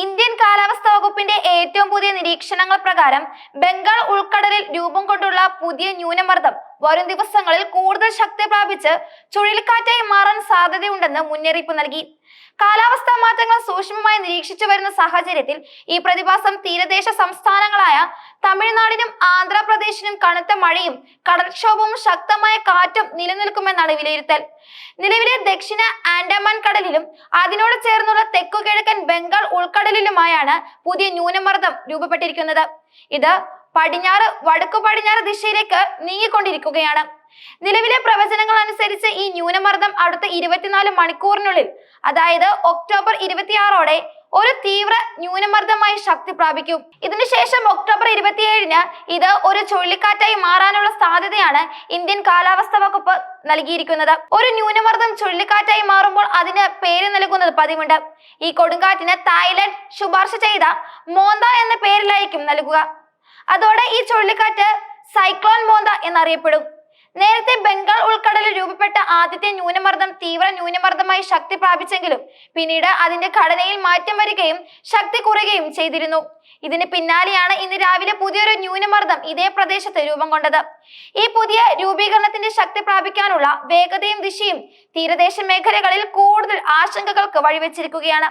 Indian കാലാവസ്ഥാ വകുപ്പിന്റെ ഏറ്റവും പുതിയ നിരീക്ഷണങ്ങൾ പ്രകാരം ബംഗാൾ ഉൾക്കടലിൽ രൂപം കൊണ്ടുള്ള പുതിയ ന്യൂനമർദ്ദം വരും ദിവസങ്ങളിൽ കൂടുതൽ ശക്തി പ്രാപിച്ച് ചുഴലിക്കാറ്റായി മാറാൻ സാധ്യതയുണ്ടെന്ന് മുന്നറിയിപ്പ് നൽകി. കാലാവസ്ഥാ മാറ്റങ്ങൾ സൂക്ഷ്മമായി നിരീക്ഷിച്ചു വരുന്ന സാഹചര്യത്തിൽ ഈ പ്രതിഭാസം തീരദേശ സംസ്ഥാനങ്ങളായ തമിഴ്നാടിനും ആന്ധ്രാപ്രദേശിനും കനത്ത മഴയും കടൽക്ഷോഭവും ശക്തമായ കാറ്റും നിലനിൽക്കുമെന്നാണ് വിലയിരുത്തൽ. നിലവിലെ ദക്ഷിണ ആൻഡമാൻ കടലിലും അതിനോട് ചേർന്നുള്ള തെക്കുകിഴക്കൻ ബംഗാൾ ഉൾക്കടലിലുമായാണ് പുതിയ ന്യൂനമർദ്ദം രൂപപ്പെട്ടിരിക്കുന്നത്. ഇത് പടിഞ്ഞാറ് വടക്കു പടിഞ്ഞാറ് ദിശയിലേക്ക് നീങ്ങിക്കൊണ്ടിരിക്കുകയാണ്. നിലവിലെ പ്രവചനങ്ങൾ അനുസരിച്ച് ഈ ന്യൂനമർദ്ദം അടുത്ത ഇരുപത്തിനാല് മണിക്കൂറിനുള്ളിൽ അതായത് ഒക്ടോബർ ഇരുപത്തിയാറോടെ ഒരു തീവ്ര ന്യൂനമർദ്ദമായി ശക്തി പ്രാപിക്കും. ഇതിനുശേഷം ഒക്ടോബർ ഇരുപത്തിയേഴിന് ഇത് ഒരു ചുഴലിക്കാറ്റായി മാറാനുള്ള സാധ്യതയാണ് ഇന്ത്യൻ കാലാവസ്ഥാ വകുപ്പ് നൽകിയിരിക്കുന്നത്. ഒരു ന്യൂനമർദ്ദം ചുഴലിക്കാറ്റായി മാറുമ്പോൾ അതിന് പേര് നൽകുന്നത് പതിവുണ്ട്. ഈ കൊടുങ്കാറ്റിന് തായ്ലൻഡ് ശുപാർശ ചെയ്ത മോന്ത എന്ന പേരിലായിരിക്കും നൽകുക. അതോടെ ഈ ചുഴലിക്കാറ്റ് സൈക്ലോൺ മോന്ത എന്നറിയപ്പെടും. നേരത്തെ ബംഗാൾ ഉൾക്കടലിൽ രൂപപ്പെട്ട ആദ്യത്തെ ന്യൂനമർദ്ദം തീവ്ര ന്യൂനമർദ്ദമായി ശക്തി പ്രാപിച്ചെങ്കിലും പിന്നീട് അതിന്റെ ഘടനയിൽ മാറ്റം വരികയും ശക്തി കുറയുകയും ചെയ്തിരുന്നു. ഇതിന് പിന്നാലെയാണ് ഇന്ന് രാവിലെ പുതിയൊരു ന്യൂനമർദ്ദം ഇതേ പ്രദേശത്ത് രൂപം കൊണ്ടത്. ഈ പുതിയ രൂപീകരണത്തിന്റെ ശക്തി പ്രാപിക്കാനുള്ള വേഗതയും ദിശയും തീരദേശ മേഖലകളിൽ കൂടുതൽ ആശങ്കകൾക്ക് വഴിവെച്ചിരിക്കുകയാണ്.